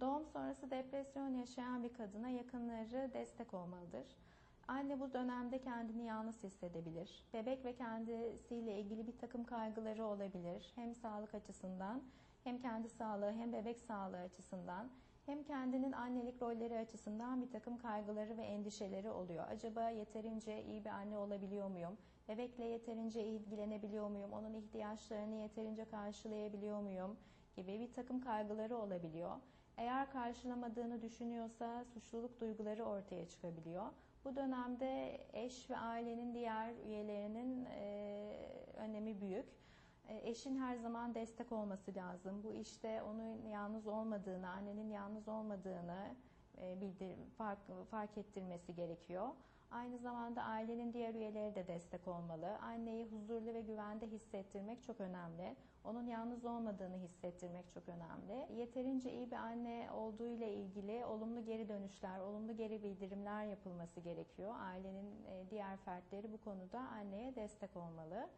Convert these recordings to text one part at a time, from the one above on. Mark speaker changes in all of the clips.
Speaker 1: Doğum sonrası depresyon yaşayan bir kadına yakınları destek olmalıdır. Anne bu dönemde kendini yalnız hissedebilir. Bebek ve kendisiyle ilgili bir takım kaygıları olabilir. Hem sağlık açısından hem kendi sağlığı hem bebek sağlığı açısından hem kendinin annelik rolleri açısından bir takım kaygıları ve endişeleri oluyor. Acaba yeterince iyi bir anne olabiliyor muyum? Bebekle yeterince ilgilenebiliyor muyum? Onun ihtiyaçlarını yeterince karşılayabiliyor muyum? Gibi bir takım kaygıları olabiliyor. Eğer karşılamadığını düşünüyorsa suçluluk duyguları ortaya çıkabiliyor. Bu dönemde eş ve ailenin diğer üyelerinin e, önemi büyük. E, Eşin her zaman destek olması lazım. Bu işte onun yalnız olmadığını, annenin yalnız olmadığını bildir, fark, fark ettirmesi gerekiyor. Aynı zamanda ailenin diğer üyeleri de destek olmalı. Anneyi huzurlu ve güvende hissettirmek çok önemli. Onun yalnız olmadığını hissettirmek çok önemli. Yeterince iyi bir anne olduğu ile ilgili olumlu geri dönüşler, olumlu geri bildirimler yapılması gerekiyor. Ailenin e, diğer fertleri bu konuda anneye destek olmalı.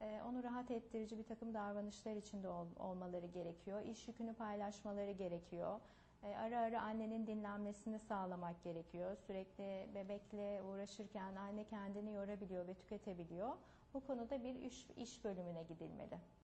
Speaker 1: E, Onu rahat ettirici bir takım davranışlar içinde ol- olmaları gerekiyor. İş yükünü paylaşmaları gerekiyor. E, Ara ara annenin dinlenmesini sağlamak gerekiyor. Sürekli bebekle uğraşırken anne kendini yorabiliyor ve tüketebiliyor. Bu konuda bir iş bölümüne gidilmeli.